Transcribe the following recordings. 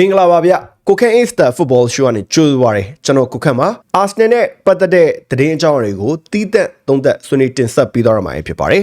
မင်္ဂလာပါဗျကိုခန့် Insta Football Show ကနေကြိုးပါရစေကျွန်တော်ကိုခန့်ပါ Arsenal နဲ့ပတ်သက်တဲ့သတင်းအကြောင်းတွေကိုတီးသက်သုံးသက်ဆွေးနွေးတင်ဆက်ပေးသွားရမှာဖြစ်ပါတယ်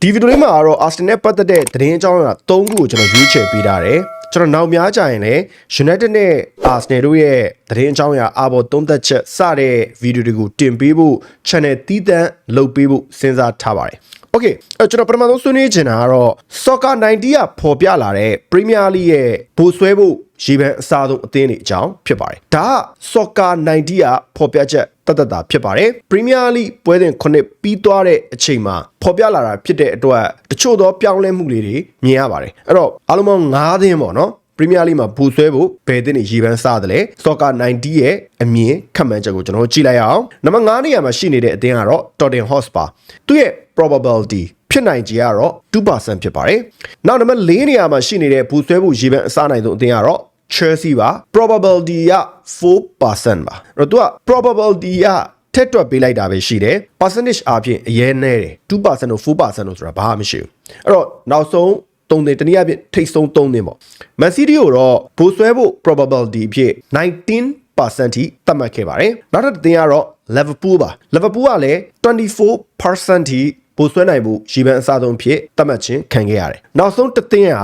ဒီဗီဒီယိုလေးမှာကတော့ Arsenal နဲ့ပတ်သက်တဲ့သတင်းအကြောင်းအရာ၃ခုကိုကျွန်တော်ရွေးချယ်ပေးထားတယ်ကျွန်တော်နောက်များကြရင်လည်း United နဲ့ Arsenal တို့ရဲ့သတင်းအကြောင်းအရာအပေါ်သုံးသက်ချက်စတဲ့ဗီဒီယိုတွေကိုတင်ပေးဖို့ channel တီးသန့်လုပ်ပေးဖို့စဉ်းစားထားပါတယ်။ Okay အဲ့ကျွန်တော်ပထမဆုံးဆွေးနွေးချင်တာကတော့ Soccer 90ကပေါ်ပြလာတဲ့ Premier League ရဲ့ဘိုးဆွဲဖို့ရေပန်းအစားဆုံးအသင်းတွေအကြောင်းဖြစ်ပါတယ်။ဒါက Soccer 90ကပေါ်ပြချက်တတ်တတ်တာဖြစ်ပါတယ်။ Premier League ပွဲစဉ်ခုနှစ်ပြီးသွားတဲ့အချိန်မှာပေါ်ပြလာတာဖြစ်တဲ့အတွက်တချို့သောပြောင်းလဲမှုလေးတွေမြင်ရပါတယ်။အဲ့တော့အားလုံးပေါင်း9သင်းပေါ့နော်။ Premier League မှာဘူဆွဲဖို့ဘယ်သင်းတွေရေပန်းစားတယ်လဲ Soccer 90ရဲ့အမြင်ခန့်မှန်းချက်ကိုကျွန်တော်တို့ကြည့်လိုက်ရအောင်နံပါတ်9နေရာမှာရှိနေတဲ့အသင်းကတော့ Tottenham Hotspur သူရဲ့ probability ဖြစ်နိုင်ခြေကတော့2%ဖြစ်ပါတယ်နောက်နံပါတ်4နေရာမှာရှိနေတဲ့ဘူဆွဲဖို့ရေပန်းအစားနိုင်ဆုံးအသင်းကတော့ Chelsea ပါ probability က4%ပါအဲ့တော့သူက probability ကထက်တွက်ပေးလိုက်တာပဲရှိတယ် percentage အပြင်အရေးနဲတယ်2%တို့4%တို့ဆိုတာဘာမှမရှိဘူးအဲ့တော့နောက်ဆုံး သုံးသင်းတနည်းအားဖြင့်ထိတ်ဆုံးသုံးသင်းပေါ့ Man City ကိုတော့ဘိုးဆွဲဖို့ probability အဖြစ်19%ထိသတ်မှတ်ခဲ့ပါတယ်နောက်တစ်သင်းကတော့ Liverpool ပါ Liverpool ကလည်း24%ထိပိုဆွဲနိုင်မှုရှီပန်အစားဆုံးဖြစ်သတ်မှတ်ခြင်းခံခဲ့ရတယ်။နောက်ဆုံးတစ်သင်းက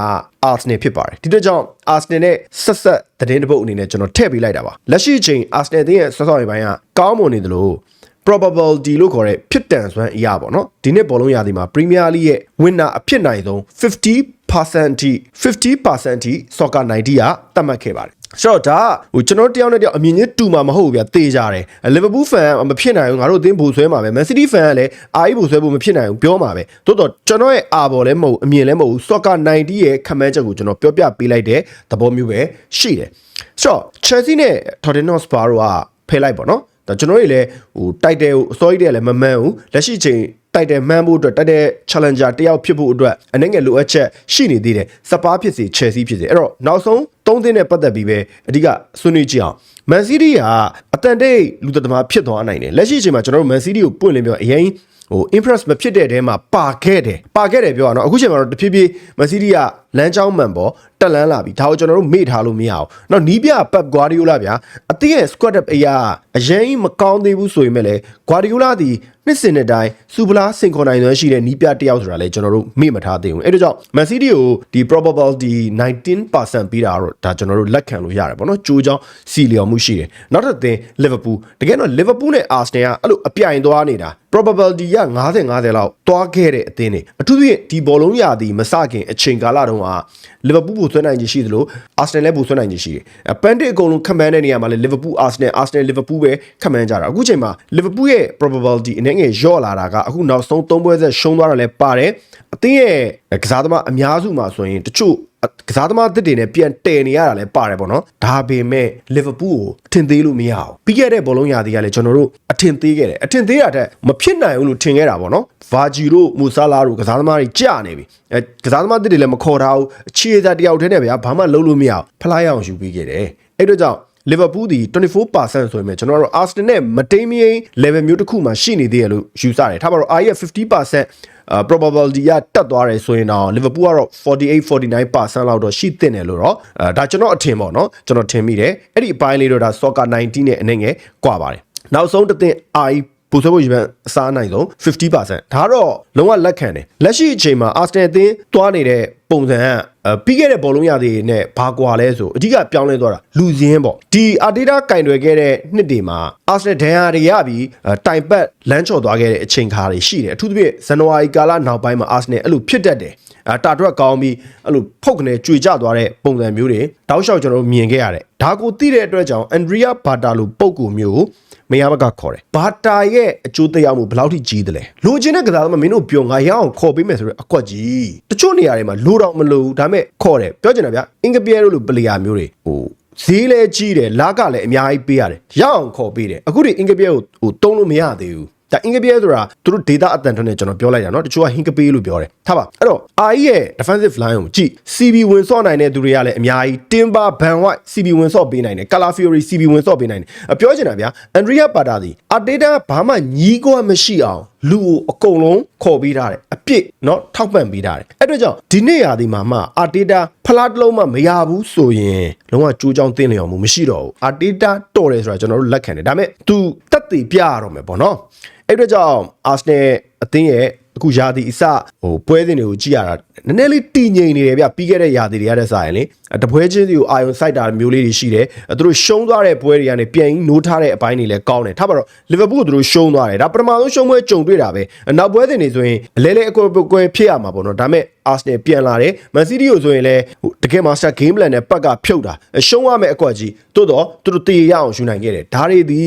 Arsenal ဖြစ်ပါတယ်။ဒီတော့ကြောင့် Arsenal နဲ့ဆက်ဆက်သတင်းတစ်ပုတ်အနေနဲ့ကျွန်တော်ထည့်ပေးလိုက်တာပါ။လက်ရှိအချိန် Arsenal သင်းရဲ့ဆော့ဆော့ရေးပိုင်းကကောင်းမွန်နေသလို probability လို့ခေါ်တဲ့ဖြစ်တန်စွမ်းအရာပေါ့နော်ဒီနှစ်ဘောလုံးရာသီမှာ Premier League ရဲ့ winner အဖြစ်နိုင်ဆုံး50%ထိ50%ထိ Soccer 90ကသတ်မှတ်ခဲ့ပါတယ်ဆိုတော့ဒါဟိုကျွန်တော်တယောက်နဲ့တယောက်အမြင်ချင်းတူမှာမဟုတ်ဘူးဗျတေးကြတယ်လီဗာပူးဖန်မဖြစ်နိုင်ဘူးငါတို့အသင်းဘူဆွဲမှာပဲမန်စီးတီးဖန်ကလည်းအာအီဘူဆွဲဖို့မဖြစ်နိုင်ဘူးပြောမှာပဲတိုးတော့ကျွန်တော်ရဲ့အာဘော်လည်းမဟုတ်အမြင်လည်းမဟုတ်ဆော့ကာ90ရဲ့ခမန်းချက်ကိုကျွန်တော်ပြောပြပေးလိုက်တဲ့သဘောမျိုးပဲရှိတယ်ဆိုတော့ Chelsea နဲ့ Tottenham Hotspur တို့ကဖယ်လိုက်ပေါ့နော် ဒါကျွန်တော်တွေလည်းဟိုတိုက်တယ်ဟိုအစောကြီးတည်းလည်းမမှန်ဘူးလက်ရှိချိန်တိုက်တယ်မှန်းဖို့အတွက်တိုက်တဲ့ challenger တယောက်ဖြစ်ဖို့အတွက်အနေငယ်လိုအပ်ချက်ရှိနေသေးတယ်စပါးဖြစ်စီ Chelsea ဖြစ်စီအဲ့တော့နောက်ဆုံးသုံးသင်းနဲ့ပတ်သက်ပြီးပဲအဓိကဆွေးနွေးကြည့်အောင် Man City ကအတန်တိတ်လူသက်သမားဖြစ်သွားနိုင်တယ်လက်ရှိအချိန်မှာကျွန်တော်တို့ Man City ကိုပွင့်လင်းပြောအရင်ဟို impress မဖြစ်တဲ့တဲမှာပါခဲ့တယ်ပါခဲ့တယ်ပြောရအောင်အခုချိန်မှာတော့တဖြည်းဖြည်း Man City က လမ်းကြောင်းမှန်ပေါ်တက်လန်းလာပြီဒါကိုကျွန်တော်တို့မေ့ထားလို့မရအောင်နောက်နီးပြ Pep Guardiola ဗျာအသင်းရဲ့ squad up အရာအရင်မကောင်းသေးဘူးဆိုရင်မဲ့လေ Guardiola ဒီနှစ်စဉ်တဲ့တိုင်းစူပလာစင်ခွန်နိုင်သွန်းရှိတဲ့နီးပြတယောက်ဆိုတာလေကျွန်တော်တို့မေ့မထားသေးဘူးအဲ့ဒါကြောင့် Man City ကိုဒီ probability 19%ပြီးတာတော့ဒါကျွန်တော်တို့လက်ခံလို့ရတယ်ပေါ့နော်ကြိုးချောင်းစီလျော်မှုရှိတယ်နောက်တစ်သင်း Liverpool တကယ်တော့ Liverpool နဲ့ Arsenal ကအဲ့လိုအပြိုင်သွားနေတာ probability က90 50လောက်တွားခဲ့တဲ့အသင်းတွေအထူးသဖြင့်ဒီဘောလုံးရာသီမစခင်အချိန်ကာလတုန်းက Liverpool ကိုဆွဲနိုင်ခြင်းရှိသလို Arsenal လည်းပိုဆွဲနိုင်ခြင်းရှိတယ်။ပန်တစ်အကုန်လုံးခန့်မှန်းတဲ့နေရာမှာလည်း Liverpool Arsenal Arsenal Liverpool ပဲခန့်မှန်းကြတာ။အခုချိန်မှာ Liverpool ရဲ့ probability အနေငယ်ရော့လာတာကအခုနောက်ဆုံး၃ပွဲဆက်ရှုံးသွားတာလည်းပါတယ်။အသင်းရဲ့ကစားသမားအများစုမှာဆိုရင်တချို့ကစားသမားတစ်တွေနဲ့ပြန်တည်နေရတာလည်းပါတယ်ပေါ့နော်ဒါပေမဲ့လီဗာပူးကိုအထင်သေးလို့မရအောင်ပြီးခဲ့တဲ့ဘောလုံးရာသီကလည်းကျွန်တော်တို့အထင်သေးခဲ့တယ်အထင်သေးတာတဲ့မဖြစ်နိုင်ဘူးလို့ထင်ခဲ့တာပေါ့နော်ဗာဂျီတို့မူဆာလာတို့ကစားသမားတွေကြာနေပြီအဲကစားသမားတစ်တွေလည်းမခေါ်ထားဘူးအခြေသားတယောက်တည်းနဲ့ဗျာဘာမှလုပ်လို့မရအောင်ဖလားရအောင်ယူပြီးခဲ့တယ်အဲ့တော့ကြောင့် လီဗာပူးဒီ24%ဆိုရင်ကျွန်တော်တို့အာဆင်နယ်မတိမ်မယိန် level မျိုးတစ်ခုမှရှိနေသေးရလို့ယူဆတယ်ထားပါတော့အာရဲ့50% uh, probability ကတက်သွားတယ်ဆိုရင်တော့ Liverpool ကတော့48 49%လောက်တော့ရှိသင့်တယ်လို့တော့အဲဒါကျွန်တော်အထင်ပေါ့နော်ကျွန်တော်ထင်မိတယ်အဲ့ဒီအပိုင်းလေးတော့ဒါ Soccer 90နဲ့အနေငယ်ကွာပါတယ်နောက်ဆုံးတစ်သင်း I ပူဆွဲဖို့ရည်မှန်းအစားနိုင်ဆုံး50%ဒါတော့လုံးဝလက်ခံတယ်လက်ရှိအချိန်မှာ Arsenal အသင်းတွားနေတဲ့ပုံစံကပြီးခဲ့တဲ့ဘောလုံးရသည်နဲ့ဘာကွာလဲဆိုအဓိကပြောင်းလဲသွားတာလူစင်းပေါ့ဒီအာတေတာကင်တွယ်ခဲ့တဲ့နှစ်တွေမှာအာဆနယ်ဒန်ယာတွေရပြီးတိုင်ပတ်လမ်းချော်သွားခဲ့တဲ့အချိန်ခါတွေရှိတယ်အထူးသဖြင့်ဇန်နဝါရီကာလနောက်ပိုင်းမှာအာဆနယ်အဲ့လိုဖြစ်တတ်တယ်အတာတွက်ကောင်းပြီးအဲ့လိုဖုတ်ကနေကြွေကျသွားတဲ့ပုံစံမျိုးတွေတောက်လျှောက်ကျွန်တော်မြင်ခဲ့ရတယ် ဒါကိုသိတဲ့အတွက်ကြောင့်အန်ဒရီယာဘာတာလိုပုံကူမျိုးမရဘကခေါ်တယ်ဘာတာရဲ့အကျိုးသက်ရောက်မှုဘယ်လောက်ထိကြီးသလဲလိုချင်တဲ့ကစားသမားမင်းတို့ပြောငါရအောင်ခေါ်ပေးမယ်ဆိုတော့အကွက်ကြီးတချို့နေရာတွေမှာလိုတော့မလိုဘူးဒါပေမဲ့ခေါ်တယ်ပြောချင်တာဗျအင်္ဂပီယဲတို့လိုပလေယာမျိုးတွေဟိုဈေးလဲကြီးတယ်လာကလည်းအများကြီးပေးရတယ်ရအောင်ခေါ်ပေးတယ်အခုဒီအင်္ဂပီယဲကိုဟိုတုံးလို့မရသေးဘူး ဒါအင်္ဂပီးဆိုတာသူတို့ data အတန်ထွန်းနဲ့ကျွန်တော်ပြောလိုက်တာเนาะတချို့ကဟင်္ဂပီးလို့ပြောတယ်ထားပါအဲ့တော့ RE ရဲ့ defensive line ကိုကြည့် CB ဝင်ဆော့နိုင်တဲ့သူတွေကလည်းအများကြီး Timber Van White CB ဝင်ဆော့ပေးနိုင်တယ် Color Fury CB ဝင်ဆော့ပေးနိုင်တယ်အပြောချင်တာဗျာ Andrea Pata ဒီ Arteta ဘာမှညီးကွာမရှိအောင်လူကိုအကုန်လုံးခေါ်ပေးထားတယ်အပြစ်เนาะထောက်ပံ့ပေးထားတယ်အဲ့တော့ကြောင့်ဒီနေ့ရာဒီမှာမှ Arteta ဖလားတစ်လုံးမှမရဘူးဆိုရင်လုံးဝကြိုးကြောင်တင်းလျော်မှုမရှိတော့ဘူး Arteta တော်တယ်ဆိုတာကျွန်တော်တို့လက်ခံတယ်ဒါပေမဲ့ तू တက်တည်ပြရတော့မယ်ပေါ့နော်အဲ့တော့ကြောင့် Arsenal အသင်းရဲ့အခုယာတီအစဟိုပွဲစဉ်တွေကိုကြည့်ရတာနည်းနည်းလေးတည်ငြိမ်နေတယ်ဗျပြီးခဲ့တဲ့ယာတီတွေရတဲ့စာရင်လေတပွဲချင်းစီကိုအာယုံစိုက်တာမျိုးလေးတွေရှိတယ်သူတို့ရှုံးသွားတဲ့ပွဲတွေကနေပြန်ပြီးနိုးထားတဲ့အပိုင်းတွေလည်းကောင်းတယ်ထားပါတော့လီဗာပူးကိုသူတို့ရှုံးသွားတယ်ဒါပထမဆုံးရှုံးပွဲကြုံတွေ့တာပဲနောက်ပွဲစဉ်တွေဆိုရင်အလဲလဲအကွက်ကွယ်ဖြစ်ရမှာပေါ့နော်ဒါပေမဲ့ Arsenal ပြန်လာတယ် Man City ကိုဆိုရင်လည်းတကယ် Master Game Plan နဲ့ပတ်ကဖြုတ်တာရှုံးရမယ့်အကွက်ကြီးတိုးတော့သူတို့တည်ရအောင်ယူနိုင်ခဲ့တယ်ဒါတွေဒီ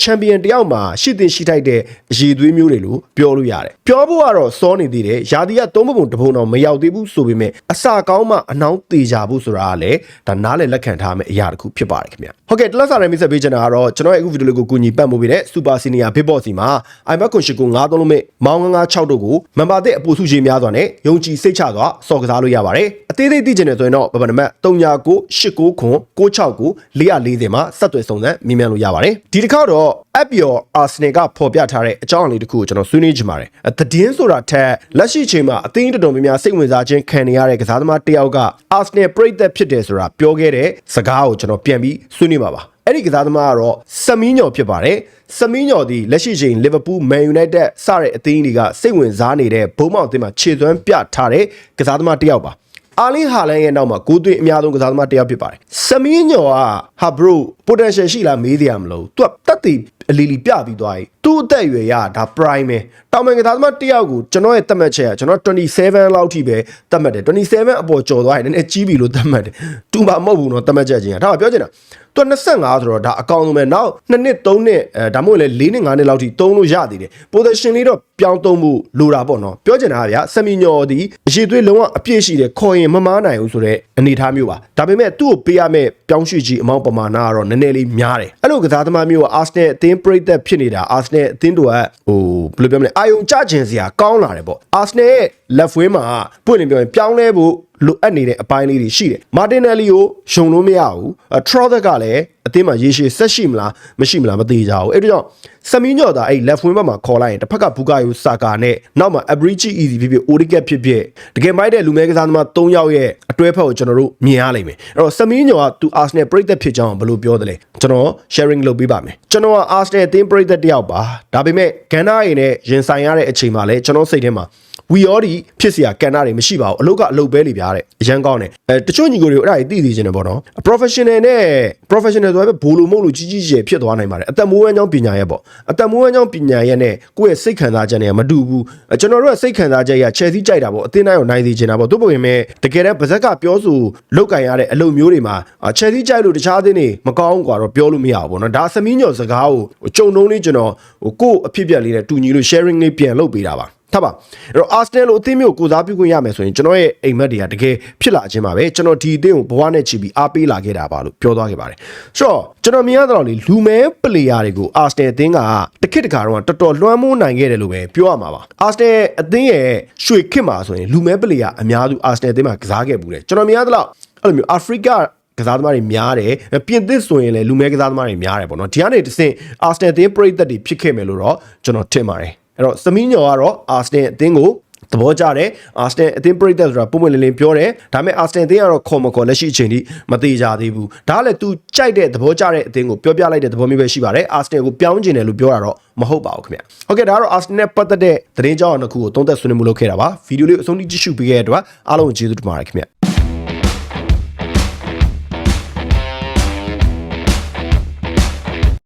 ချန်ပီယံတယောက်မှာရှိတင်ရှိထိုက်တဲ့အရေးသွေးမျိုးတွေလို့ပြောလို့ရတယ်ပြောဖို့ကတော့စောနေသေးတယ်ယာတီကသုံးပုံတစ်ပုံတော့မရောက်သေးဘူးဆိုပေမဲ့အစာကောင်းမှအနှောင်းသေးကြဖို့ဆိုတာကလည်းဒါနားလည်လက်ခံထားမယ့်အရာတစ်ခုဖြစ်ပါတယ်ခင်ဗျဟုတ်ကဲ့တလက်စာရမိတ်ဆက်ပေးချင်တာကတော့ကျွန်တော်ရဲ့အခုဗီဒီယိုလေးကိုကူညီပတ်မှုပေးတဲ့ Super Senior Big Boss စီမှာ iMac ကွန်ရှိကို9သုံးလုံးမဲ့မောင်း956တို့ကိုမန်ပါတဲ့အပူစုရှိများစွာနဲ့ယုံကြည်စိတ်ချစွာစော်ကစားလို့ရပါတယ်အသေးသေးသိချင်တယ်ဆိုရင်တော့ဗဗနမတ်3998ခွန်669 440မှာဆက်သွယ်စုံစမ်းမြင်မြန်လို့ရပါတယ်ဒီတစ်ခါတော့ App Your Arsenal ကဖော်ပြထားတဲ့အကြောင်းအရာလေးတစ်ခုကိုကျွန်တော်ဆွေးနွေးချင်ပါတယ်။သတင်းဆိုတာထက်လက်ရှိချိန်မှာအသင်းတော်တော်များများစိတ်ဝင်စားခြင်းခံနေရတဲ့ကစားသမားတစ်ယောက်က Arsenal ပရိသတ်ဖြစ်တယ်ဆိုတာပြောခဲ့တဲ့စကားကိုကျွန်တော်ပြန်ပြီးဆွေးနွေးပါပါ။အဲ့ဒီကစားသမားကတော့စမီးညော်ဖြစ်ပါတယ်။စမီးညော်ဒီလက်ရှိချိန် Liverpool, Man United စတဲ့အသင်းတွေကစိတ်ဝင်စားနေတဲ့ဘုံမောက်အသင်းမှာခြေသွမ်းပြထားတဲ့ကစားသမားတစ်ယောက်ပါ။ အာလင်းဟာလန်ရဲ့နောက်မှာကိုသွင်းအများဆုံးကစားသမားတစ်ယောက်ဖြစ်ပါတယ်။စမီးညော်ကဟာဘရို potential ရှိလားမေးတယ်မလို့။ तू တက်တည်အလီလီပြပြီးသွားပြီ။သူ့အသက်အရွယ်ရဒါ prime ပဲ။တောင်ပန်ကစားသမားတစ်ယောက်ကိုကျွန်တော်ရဲ့သတ်မှတ်ချက်ကကျွန်တော်27လောက်ထိပဲသတ်မှတ်တယ်။27အပေါ်ကျော်သွားရင်နည်းနည်းကြီးပြီလို့သတ်မှတ်တယ်။တူမှာမဟုတ်ဘူးနော်သတ်မှတ်ချက်ချင်းက။ဒါကပြောချင်တာသူက25ဆိုတော့ဒါအကောင်ဆုံးပဲနောက်2နှစ်3နှစ်အဲဒါမှမဟုတ်လေ4နှစ်5နှစ်လောက်ထိသုံးလို့ရသေးတယ် position လေးတော့ ပြောင်းသုံးဖို့လိုတာပေါ့နော်ပြောချင်တာကဗျာစမီညော်ဒီအရှိသွေးလုံးဝအပြည့်ရှိတယ်ခေါ်ရင်မမားနိုင်ဘူးဆိုတဲ့အနေအထားမျိုးပါဒါပေမဲ့သူ့ကိုပေးရမယ့်ပြောင်းရွှေ့ကြီးအမောင်းပမာဏကတော့နည်းနည်းလေးများတယ်အဲ့လိုကစားသမားမျိုးကအာဆနယ်အသင်းပရိသတ်ဖြစ်နေတာအာဆနယ်အသင်းတို့ကဟိုဘယ်လိုပြောမလဲအာယုံကြခြင်းစရာကောင်းလာတယ်ပေါ့အာဆနယ်ရဲ့ left wing မှာပွင့်နေပြောရင်ပြောင်းလဲဖို့လိုအပ်နေတဲ့အပိုင်းလေးတွေရှိတယ်မာတင်နယ်လီကိုယုံလို့မရဘူးထရောသက်ကလည်း အသင်းမှာရေရှည်ဆက်ရှိမလားမရှိမလားမသိကြဘူးအဲ့ဒါကြောင့်စမီညော့တာအဲ့ left wing ဘက်မှာခေါ်လိုက်ရင်တစ်ဖက်ကဘူကာယိုဆာကာနဲ့နောက်မှာ abrici easy ဖြစ်ဖြစ် odicat ဖြစ်ဖြစ်တကယ်မိုက်တဲ့လူမဲကစားသမား၃ယောက်ရဲ့အတွဲဖက်ကိုကျွန်တော်တို့မြင်ရလိမ့်မယ်အဲ့တော့စမီညော့ကသူ Arsenal ပရိသတ်ဖြစ်ကြောင်းဘယ်လိုပြောသလဲကျွန်တော် sharing လုပ်ပေးပါမယ်ကျွန်တော်က Arsenal အသင်းပရိသတ်တယောက်ပါဒါပေမဲ့ဂန်နာရင်းနဲ့ရင်ဆိုင်ရတဲ့အချိန်မှာလဲကျွန်တော်စိတ်ထဲမှာဝီယောဒီဖြစ်เสียကန်နာတွေမရှိပါဘူးအလုပ်ကအလုပ်ပဲလေဗျာတဲ့အရန်ကောင်းတယ်အဲတချို့ညီကိုတွေကိုအဲ့ဒါကြီးသိသိချင်တယ်ပေါ့နော် professional နဲ့ professional ဆိုတော့ဘိုးလိုမဟုတ်လို့ကြီးကြီးကျယ်ဖြစ်သွားနိုင်ပါတယ်အသက်မွေးဝမ်းကြောင်းပညာရဲ့ပေါ့အသက်မွေးဝမ်းကြောင်းပညာရဲ့နဲ့ကိုယ့်ရဲ့စိတ်ခံစားချက်နဲ့မတူဘူးကျွန်တော်တို့ကစိတ်ခံစားချက်ရ Chelsea ကြိုက်တာပေါ့အသင်းတိုင်းကိုနိုင်စေချင်တာပေါ့သူ့ပုံရင်မဲ့တကယ်တမ်းဗဇက်ကပြောဆိုလောက်ကင်ရတဲ့အလုပ်မျိုးတွေမှာ Chelsea ကြိုက်လို့တခြားအသင်းတွေမကောင်းกว่าတော့ပြောလို့မရဘူးပေါ့နော်ဒါသမီးညော်စကားကိုကြုံတုံးလေးကျွန်တော်ဟိုကိုယ့်အဖြစ်ပြက်လေးနဲ့တူညီလို့ sharing လေးပြန်လုပ်ပေးတာပါ ထားပါအဲ့တော့ Arsenal လို့အသင်းမျိုးကိုစားပြုခွင့်ရမယ်ဆိုရင်ကျွန်တော်ရဲ့အိမ်မက်တွေကတကယ်ဖြစ်လာခြင်းပါပဲကျွန်တော်ဒီအသင်းကိုဘဝနဲ့ချီပြီးအားပေးလာခဲ့တာပါလို့ပြောသွားခဲ့ပါတယ်ဆိုတော့ကျွန်တော်မြင်ရတော့လေလူမဲပလေယာတွေကို Arsenal အသင်းကတစ်ခစ်တခါတော့တော်တော်လွှမ်းမိုးနိုင်ခဲ့တယ်လို့ပဲပြောရမှာပါ Arsenal အသင်းရဲ့ရွှေခစ်မှာဆိုရင်လူမဲပလေယာအများစု Arsenal အသင်းမှာကစားခဲ့ဘူးတယ်ကျွန်တော်မြင်ရတော့အဲ့လိုမျိုး Africa ကစားသမားတွေများတယ်ပြင်သစ်ဆိုရင်လည်းလူမဲကစားသမားတွေများတယ်ပေါ့နော်ဒီကနေတစ်ဆင့် Arsenal အသင်းပရိသတ်တွေဖြစ်ခဲ့မယ်လို့တော့ကျွန်တော်ထင်ပါတယ် အဲ့တော့စမီညော်ကတော့အာစတင်အသင်းကိုသဘောကျတယ်အာစတင်အသင်းပရိသတ်ဆိုတာပုံမှန်လင်းလင်းပြောတယ်ဒါပေမဲ့အာစတင်အသင်းကတော့ခေါ်မခေါ်လက်ရှိအချိန်ထိမသေးကြသေးဘူးဒါကလည်း तू ကြိုက်တဲ့သဘောကျတဲ့အသင်းကိုပြောပြလိုက်တဲ့သဘောမျိုးပဲရှိပါတယ်အာစတင်ကိုပြောင်းကျင်တယ်လို့ပြောတာတော့မဟုတ်ပါဘူးခင်ဗျဟုတ်ကဲ့ဒါကတော့အာစတင်နဲ့ပတ်သက်တဲ့သတင်းကြောင်းအတစ်ခုကိုသုံးသပ်ဆွေးနွေးမှုလုပ်ခဲ့တာပါဗီဒီယိုလေးအဆုံးထိကြည့်ရှုပေးခဲ့တဲ့အတွက်အားလုံးကျေးဇူးတင်ပါတယ်ခင်ဗျ